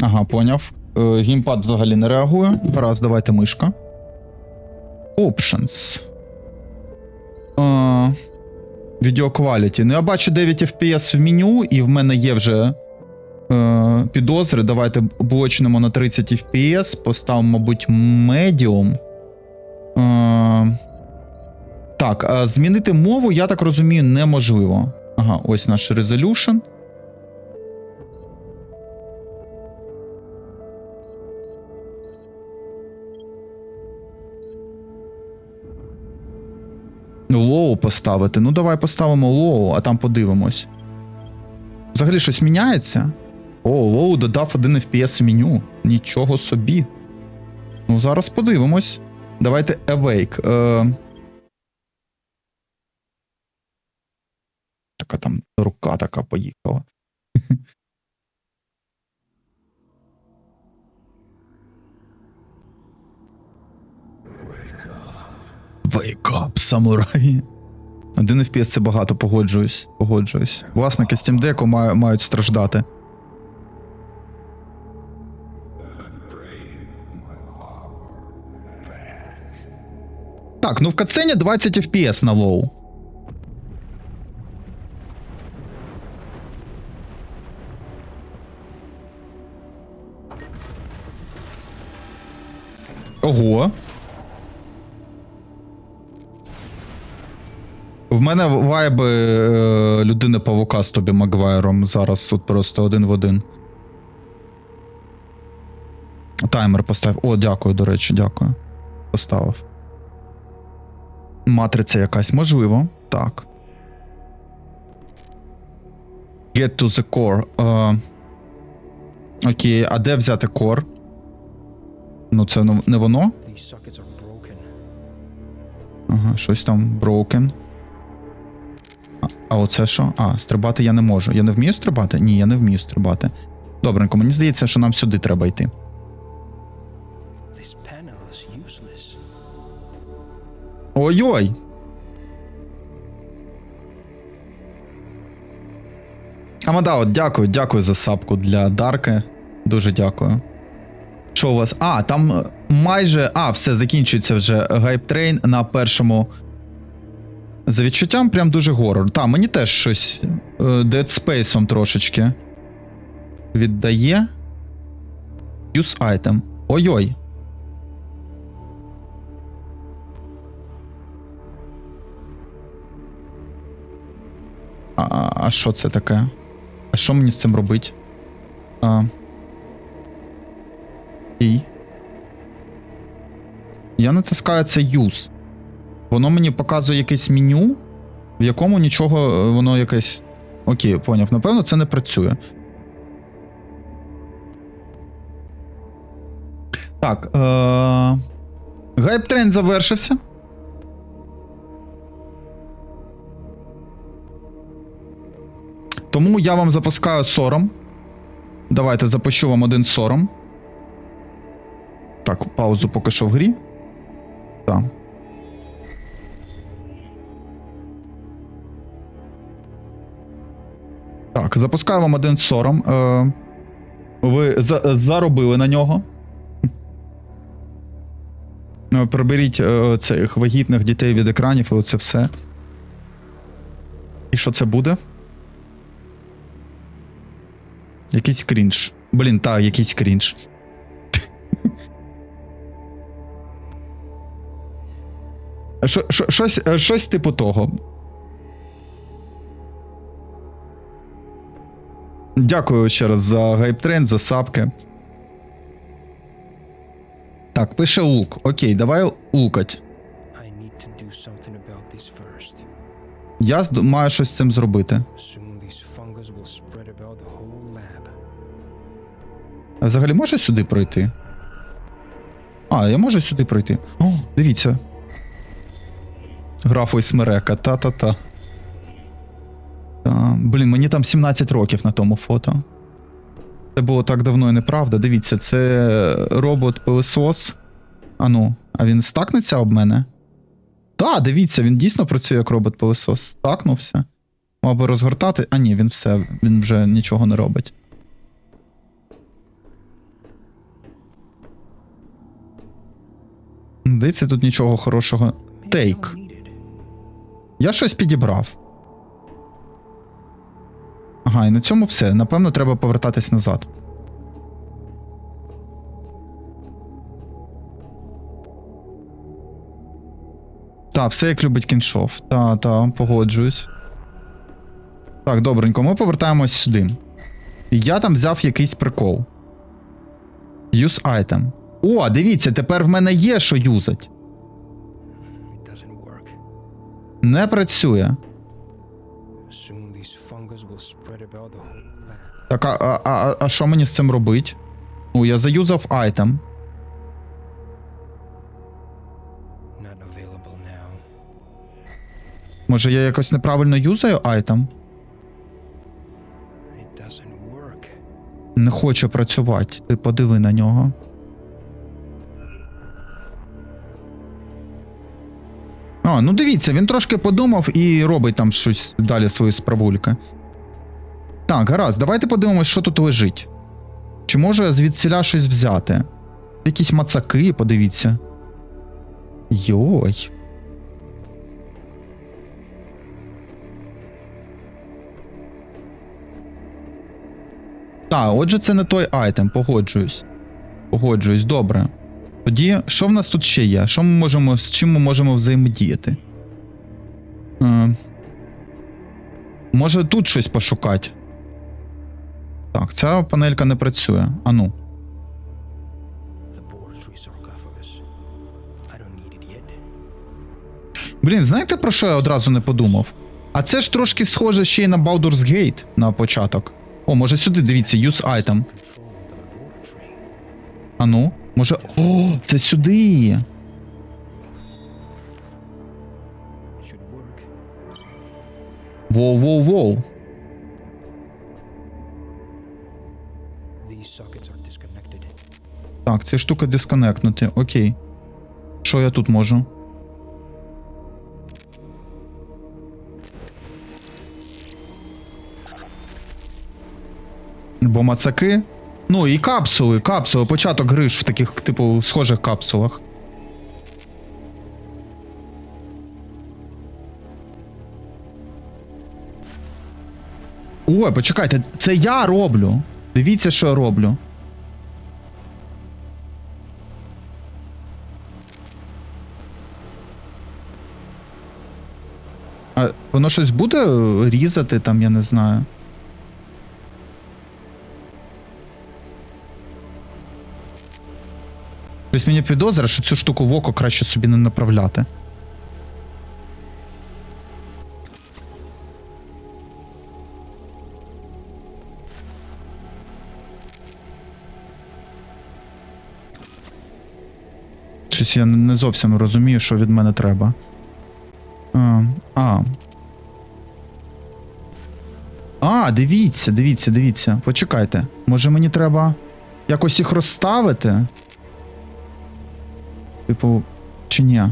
Ага, поняв. Е, Геймпад взагалі не реагує. Гаразд, давайте мишка. Options. Е, Video quality. Ну, я бачу 9 FPS в меню, і в мене є вже е, підозри. Давайте блочнемо на 30 FPS. Поставимо, мабуть, Medium. Е, так, змінити мову, я так розумію, неможливо. Ага, ось наш resolution. Поставити. Ну, давай поставимо лоу, а там подивимось. Взагалі щось міняється? О, лоу додав 1 FPS в меню. Нічого собі. Ну, зараз подивимось. Давайте Awake. Е... Така там рука така поїхала. Wake up, самураї. Один FPS це багато, погоджуюсь. Погоджуюсь. Власники Steam Deck маю- мають страждати. Так, ну в катсцені 20 FPS на лоу. Ого. В мене вайби е, людини павука з Тобі Магуайром зараз от просто один в один. Таймер поставив. О, дякую, до речі, дякую. Поставив. Матриця якась, можливо. Так. Get to the core. Е, окей, а де взяти core? Ну, це не- не воно? Ага, щось там broken. А, оце що? А, стрибати я не можу. Я не вмію стрибати? Ні, я не вмію стрибати. Добренько, мені здається, що нам сюди треба йти. Ой-ой! Амадао, дякую, дякую за сапку для Дарки. Дуже дякую. Що у вас? А, там майже. А, все, закінчується вже гайп-трейн на першому. За відчуттям прям дуже горор. Та, мені теж щось е, Dead Space трошечки віддає. Use item. Ой-ой. А, а, що це таке? А що мені з цим робить? А. І. Я натискаю це use. Воно мені показує якесь меню, в якому нічого е, воно якесь. Окей, поняв. Напевно, це не працює. Так. Е... Гайп-тренд завершився. Тому я вам запускаю сором. Давайте запущу вам один сором. Так, паузу поки що в грі. Так. Так, запускаю вам один сором. Е, ви за, заробили на нього. Е, Приберіть е, цих вагітних дітей від екранів і оце все. І що це буде? Якийсь крінж. Блін, так, якийсь крінж. Е, щось типу того. Дякую ще раз за гайптренд, за сапки. Так, пише лук. Окей, давай лукать. Я маю щось з цим зробити. А взагалі може сюди пройти? А, я можу сюди пройти. О, дивіться. Графу і смерека, та-та-та. Блін, мені там 17 років на тому фото. Це було так давно і неправда. Дивіться, це робот пилосос Ану, а він стакнеться об мене? Та, дивіться, він дійсно працює як робот пилосос Стакнувся. Мав би розгортати. А ні, він все, він вже нічого не робить. Дивіться, тут нічого хорошого. Тейк. Я щось підібрав. Ага, і на цьому все. Напевно, треба повертатись назад. Та, все як любить кіншов. Та, та, погоджуюсь. Так, добренько, ми повертаємось сюди. І Я там взяв якийсь прикол. Use item. О, дивіться, тепер в мене є що юзать. Не працює. Так, а, а, а, а що мені з цим робить? Ну, я заюзав айтем. Може, я якось неправильно юзаю айтем? Не хоче працювати. Ти подиви на нього. Ну дивіться, він трошки подумав і робить там щось далі свої справульки. Так, гаразд, давайте подивимось, що тут лежить. Чи можу я звідсіля щось взяти? Якісь мацаки, подивіться. Йой. Так, отже, це не той айтем, погоджуюсь. Погоджуюсь, добре. Тоді, що в нас тут ще є? Що ми можемо, з чим ми можемо взаємодіяти? Е, може тут щось пошукати? Так, ця панелька не працює. Ану. Блін, знаєте про що я одразу не подумав? А це ж трошки схоже ще й на Baldur's Gate на початок. О, може сюди, дивіться, use item. Ану, може. О, це сюди. Воу-воу-воу. Так, ці штука дисконектнути. Окей. Що я тут можу? Бо мацаки. Ну і капсули, капсули, початок гри ж в таких, типу, схожих капсулах. Ой, почекайте, це я роблю. Дивіться, що я роблю. А воно щось буде різати там, я не знаю. Тобто мені підозра, що цю штуку в око краще собі не направляти. Щось я не зовсім розумію, що від мене треба. А, а. А, дивіться, дивіться, дивіться. Почекайте. Може мені треба якось їх розставити? Типу, чи ні?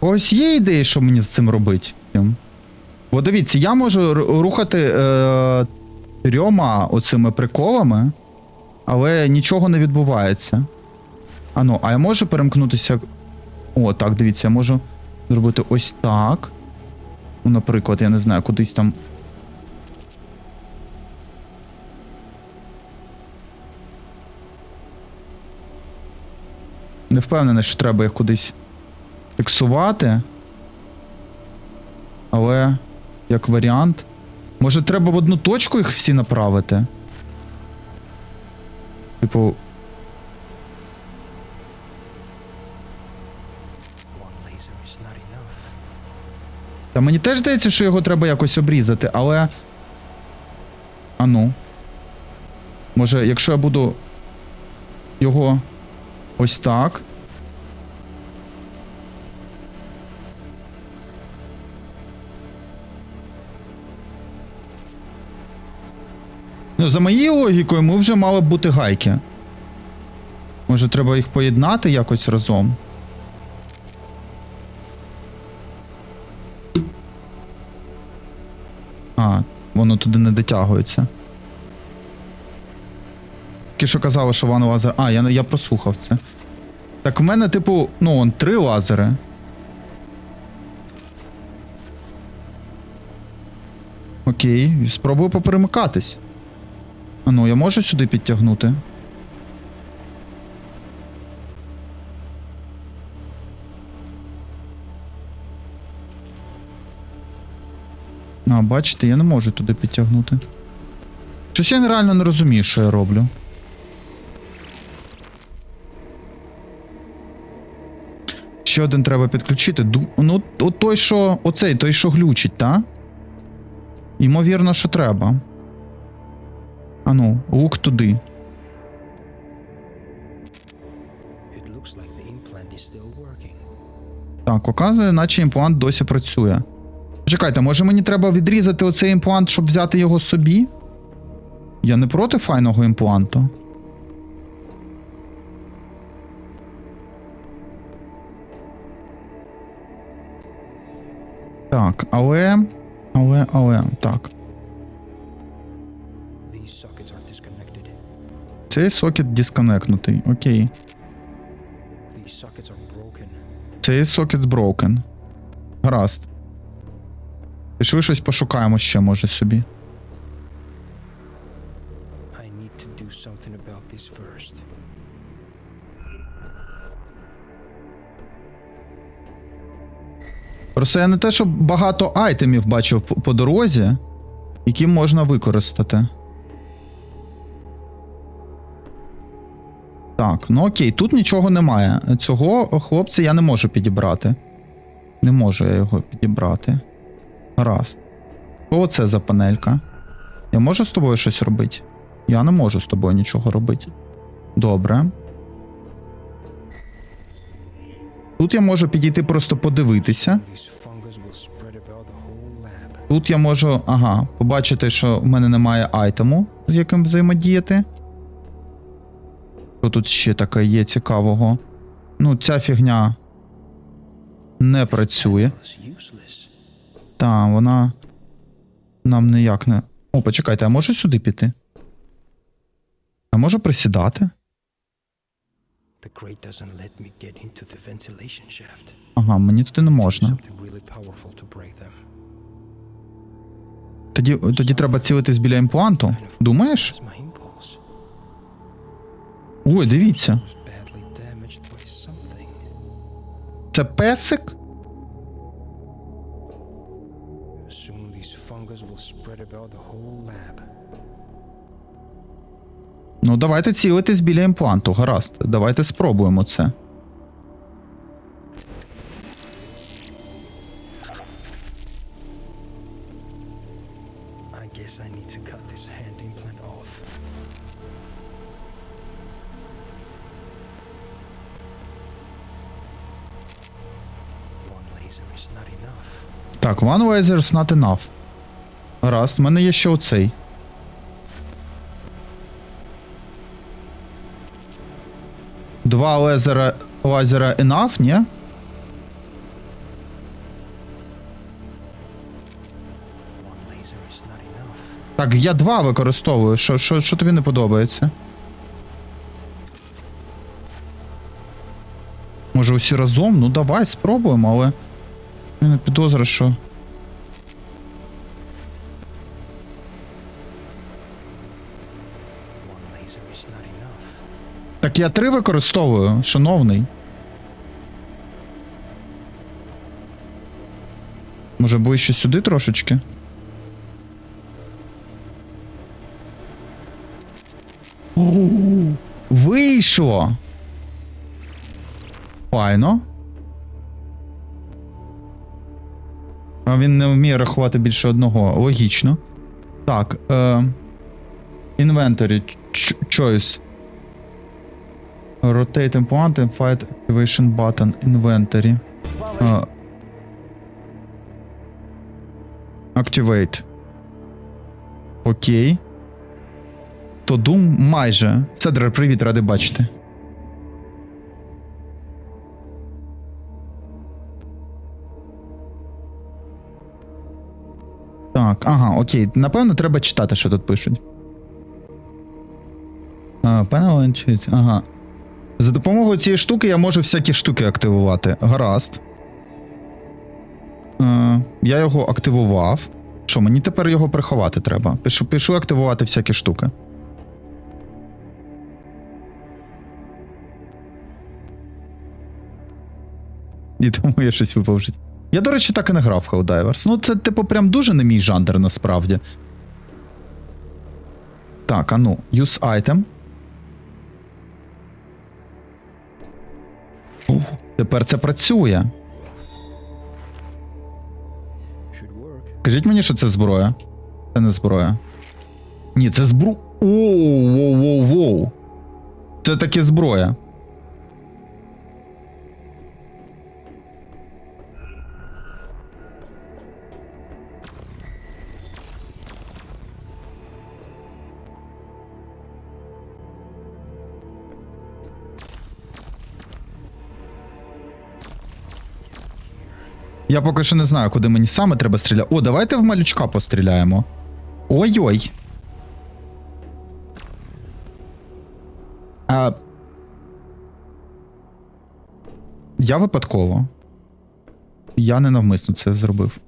Ось є ідеї, що мені з цим робити. Бо дивіться, я можу рухати е, трьома оцими приколами, але нічого не відбувається. А ну, а я можу перемкнутися. О, так, дивіться, я можу зробити ось так. Ну, наприклад, я не знаю, кудись там. Не впевнений, що треба їх кудись фіксувати. Але як варіант. Може, треба в одну точку їх всі направити? Типу. Та мені теж здається, що його треба якось обрізати, але. А ну. Може, якщо я буду його ось так. Ну, за моєю логікою, ми вже мали б бути гайки. Може, треба їх поєднати якось разом. А, воно туди не дотягується. Тільки що казали, що ван лазер. А, я, я прослухав це. Так в мене, типу, ну, он три лазери. Окей, спробую поперемикатись. Ну, я можу сюди підтягнути? А, бачите, я не можу туди підтягнути. Щось я реально не розумію, що я роблю. Ще один треба підключити. Ну, от той, що. Оцей, той, що глючить, та? Ймовірно, що треба. Ану, лук туди. Так, показує, наче імплант досі працює. Чекайте, може мені треба відрізати оцей імплант, щоб взяти його собі? Я не проти файного імпланту. Так, але. Але, але. Так. Цей сокет дисконектнутий. Окей. Цей сокет broken. Гаразд. Пішли щось пошукаємо ще, може, собі. Просто я не те, щоб багато айтемів бачив по дорозі, які можна використати. Так, ну окей, тут нічого немає. Цього хлопця я не можу підібрати. Не можу я його підібрати. Гаразд. Що оце за панелька? Я можу з тобою щось робити? Я не можу з тобою нічого робити. Добре. Тут я можу підійти просто подивитися. Тут я можу, ага, побачити, що в мене немає айтему, з яким взаємодіяти. Що тут ще таке є цікавого? Ну, ця фігня не працює. Та, вона нам ніяк не. О, почекайте, а можу сюди піти? А можу присідати? Ага, мені туди не можна. Тоді, тоді треба цілитись біля імпланту. Думаєш? Ой, дивіться. Це песик? Ну, давайте цілитись біля імпланту, гаразд. Давайте спробуємо це. Так, One Lasers not enough. Гаразд, в мене є ще оцей. Два лазера, лазера enough, ні? Так, я два використовую. Що, що, що тобі не подобається? Може усі разом? Ну давай, спробуємо, але. В мене підозра, що. Так я три використовую, шановний. Може ближче сюди трошечки? Вийшло! Файно. А він не вміє рахувати більше одного. Логічно. Так. Е, inventory. Choice. Rotate implant and fight activation button inventory. А, Activate. Окей. То Doom майже. Седрер, привіт, радий бачити. Так, ага, окей. Напевно, треба читати, що тут пишуть. А, пане ага. За допомогою цієї штуки я можу всякі штуки активувати. Гаразд. Е, я його активував. Що, мені тепер його приховати треба? Пишу, пишу активувати всякі штуки. І тому я щось випав в житті. Я, до речі, так і не грав Helldivers. Ну, це, типу, прям дуже не мій жанр насправді. Так, а ну, use item. О, тепер це працює. Кажіть мені, що це зброя. Це не зброя. Ні, це збру. Оу, воу, воу, воу. Це таки зброя. Я поки що не знаю, куди мені саме треба стріляти. О, давайте в малючка постріляємо. Ой-ой. А... Я випадково. Я ненавмисно це зробив.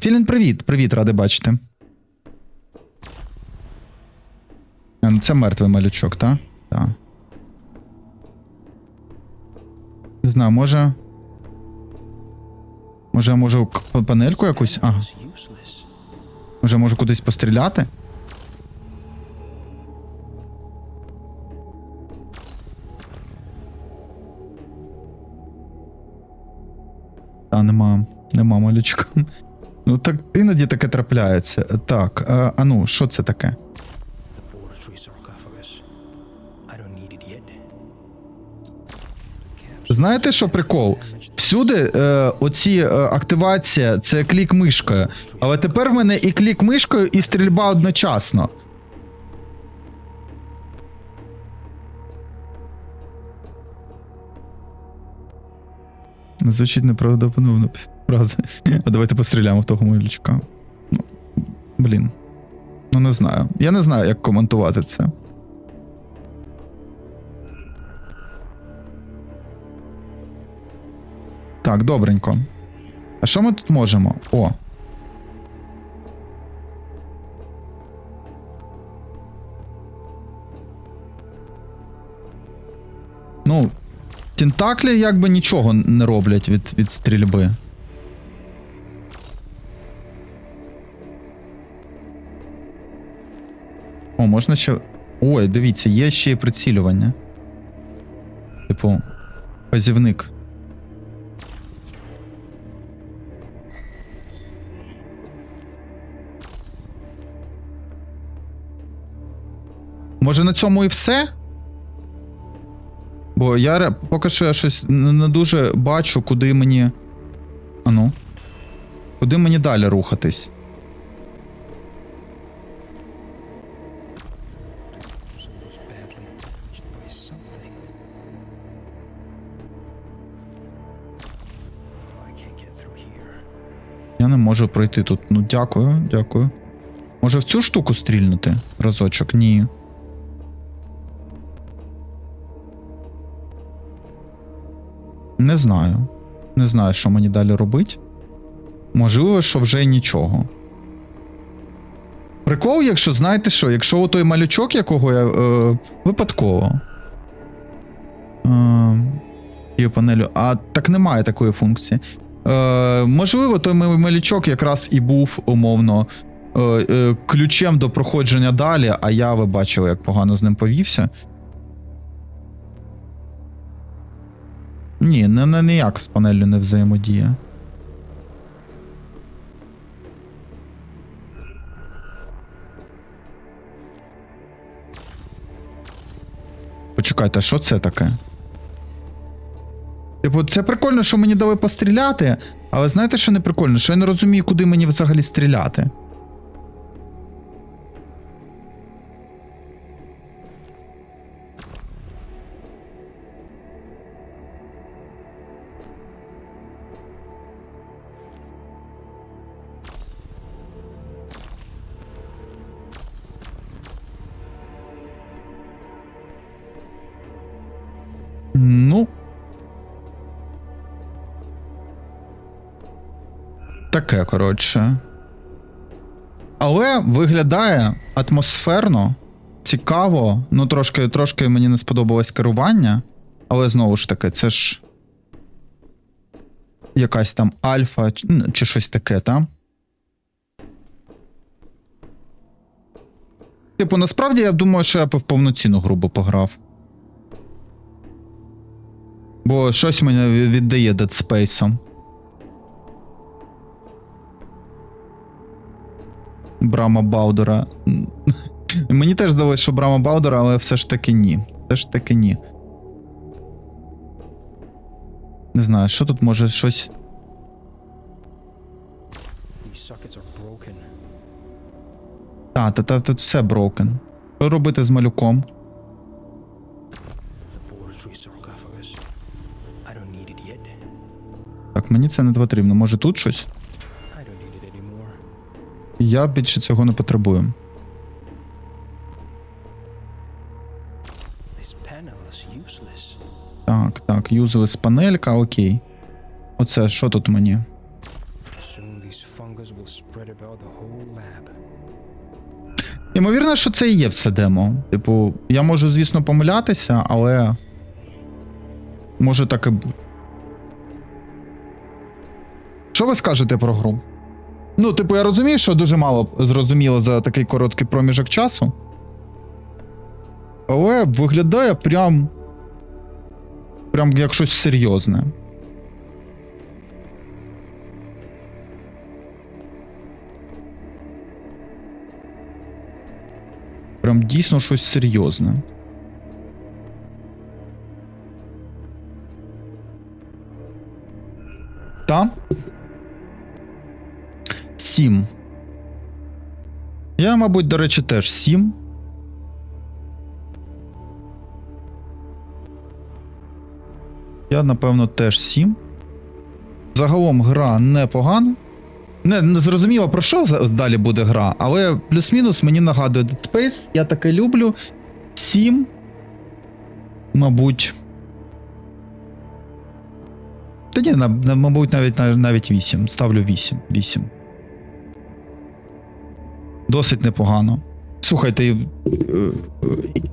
Філін, привіт, привіт, радий бачити. Ну це мертвий малючок, так? Так. Не знаю, може. Може, я можу панельку якусь? Ага. Може, можу кудись постріляти? Та, нема. Нема малючка. Ну так іноді таке трапляється. Так, а, а ну, що це таке? Знаєте, що прикол? Всюди е, оці е, активація це клік мишкою. Але тепер в мене і клік мишкою, і стрільба одночасно. Звучить неправдоподобно фраза. А давайте постріляємо в того малючка. Ну, блін. Ну не знаю. Я не знаю, як коментувати це. Так, добренько. А що ми тут можемо? О. Ну, тентаклі якби нічого не роблять від, від стрільби. О, можна ще. Ой, дивіться, є ще й прицілювання. Типу, вказівник. Може на цьому і все? Бо я поки що я щось не дуже бачу, куди мені. Ану. Куди мені далі рухатись? Я не можу пройти тут. Ну, дякую, дякую. Може в цю штуку стрільнути? Разочок? Ні. Не знаю. Не знаю, що мені далі робити. Можливо, що вже нічого. Прикол, якщо знаєте що, якщо той малючок, якого я. Е, випадково. Е, панелю. А так немає такої функції. Е, можливо, той малючок якраз і був умовно е, е, ключем до проходження далі, а я ви бачили, як погано з ним повівся. Ні, не, ніяк з панелью не взаємодіє. Почекайте, що це таке? Типу, це прикольно, що мені дали постріляти, Але знаєте, що не прикольно? Що я не розумію, куди мені взагалі стріляти. Ну. Таке, коротше. Але виглядає атмосферно, цікаво. Ну, трошки, трошки мені не сподобалось керування. Але знову ж таки, це ж. Якась там альфа чи, ну, щось таке, там. Типу, насправді я думаю, що я б в повноцінну гру би пограв. Бо щось мене віддає Dead Space. Брама Баудера. Мені теж здалося, що Брама Баудера, але все ж таки ні. Все ж таки ні. Не знаю, що тут може щось. Та, та, та тут все broken. Що робити з малюком? Так, мені це не потрібно. Може тут щось? Я більше цього не потребую. Так, так, юзалес панелька, окей. Оце, що тут мені? Ймовірно, що це і є все демо. Типу, я можу, звісно, помилятися, але. Може так і бути. Що ви скажете про гру? Ну, типу, я розумію, що дуже мало зрозуміло за такий короткий проміжок часу. Але виглядає прям. Прям як щось серйозне. Прям дійсно щось серйозне. Та? Сім. Я, мабуть, до речі, теж сім. Я, напевно, теж сім. Загалом гра непогана. Не, не зрозуміло про що далі буде гра, але плюс-мінус мені нагадує Dead Space. Я таке люблю. 7. Мабуть. Та ні, мабуть, навіть навіть 8. Ставлю 8. 8. Досить непогано. Слухайте, е, е,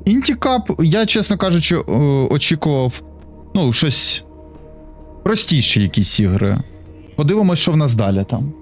Інтікап, я, чесно кажучи, е, очікував ну, щось простіші якісь ігри. Подивимось, що в нас далі там.